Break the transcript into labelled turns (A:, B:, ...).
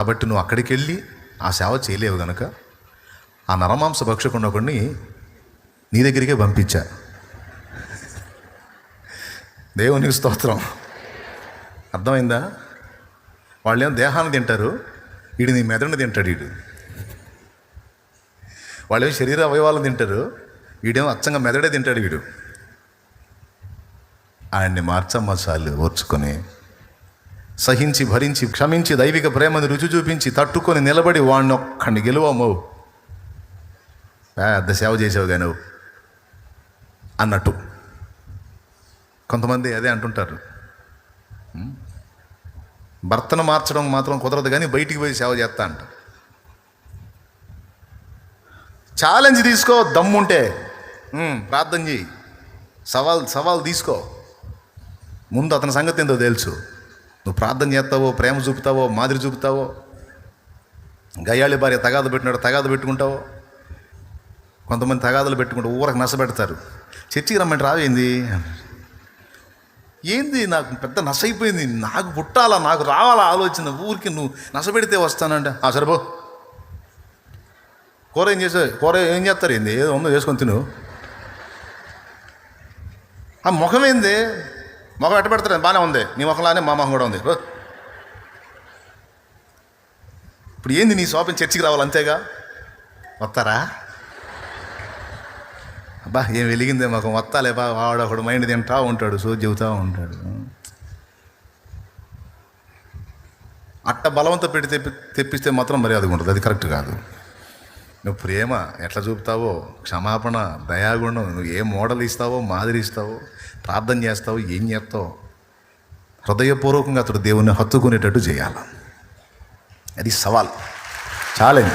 A: కాబట్టి నువ్వు అక్కడికి వెళ్ళి ఆ సేవ చేయలేవు గనక. ఆ నరమాంస భక్షకుండా ఒకడిని నీ దగ్గరికే పంపించా. దేవునికి స్తోత్రం. అర్థమైందా? వాళ్ళేం దేహాన్ని తింటారు వీడు నీ మెదడుని తింటాడు వీడు వాళ్ళేం శరీర అవయవాలను తింటారు వీడేమో అచ్చంగా మెదడే తింటాడు వీడు. ఆయన్ని మార్చమ్మ చాలు ఓర్చుకొని. సహించి భరించి క్షమించి దైవిక ప్రేమను రుచి చూపించి తట్టుకొని నిలబడి వాడిని ఒక్కడిని గెలువమ్మవు పెద్ద సేవ చేసావుగా నువ్వు? అన్నట్టు. కొంతమంది అదే అంటుంటారు. భర్తను మార్చడం మాత్రం కుదరదు కానీ బయటికి పోయి సేవ చేస్తా అంట. ఛాలెంజ్ తీసుకో దమ్ముంటే. ప్రార్థన చేయి సవాల్ సవాల్ తీసుకో. ముందు అతని సంగతి ఏందో తెలుసు. నువ్వు ప్రార్థన చేస్తావో ప్రేమ చూపుతావో మాదిరి చూపుతావో గయ్యాళి భార్య తగాదు పెట్టినాడు తగాదు పెట్టుకుంటావో కొంతమంది తగాదులు పెట్టుకుంటూ ఊరకు నష్టపెడతారు చర్చికి రమ్మంటే రావేంది ఏంది? నాకు పెద్ద నశ అయిపోయింది నాకు పుట్టాలా నాకు రావాలా ఆలోచన ఊరికి నువ్వు నశపెడితే వస్తానంట. ఆ సరిపో కూర ఏం చేసే కూర ఏం చేస్తారు ఏంది? ఏదో ఉందో చేసుకొని తిను. ఆ ముఖం ఏంది? ముఖం ఎట్ట పెడతారు? బాగానే ఉంది. నీ ముఖంలానే మా మొహం కూడా ఉంది. ఇప్పుడు ఏంది నీ షాపింగ్ చర్చికి రావాలి అంతేగా? వస్తారా? అబ్బా ఏం వెలిగిందే మాకు వస్తాలే బా వాడు ఒకడు మైండ్ తింటా ఉంటాడు సో చెబుతూ ఉంటాడు. అట్ట బలవంత పెట్టి తెప్పి తెప్పిస్తే మాత్రం మర్యాదగా ఉంటుంది. అది కరెక్ట్ కాదు. నువ్వు ప్రేమ ఎట్లా చూపుతావో క్షమాపణ దయాగుణం నువ్వు ఏ మోడల్ ఇస్తావో మాదిరి ఇస్తావో ప్రార్థన చేస్తావో ఏం చేస్తావో హృదయపూర్వకంగా అతడు దేవుణ్ణి హత్తుకునేటట్టు చేయాలి. అది సవాల్. ఛాలెంజ్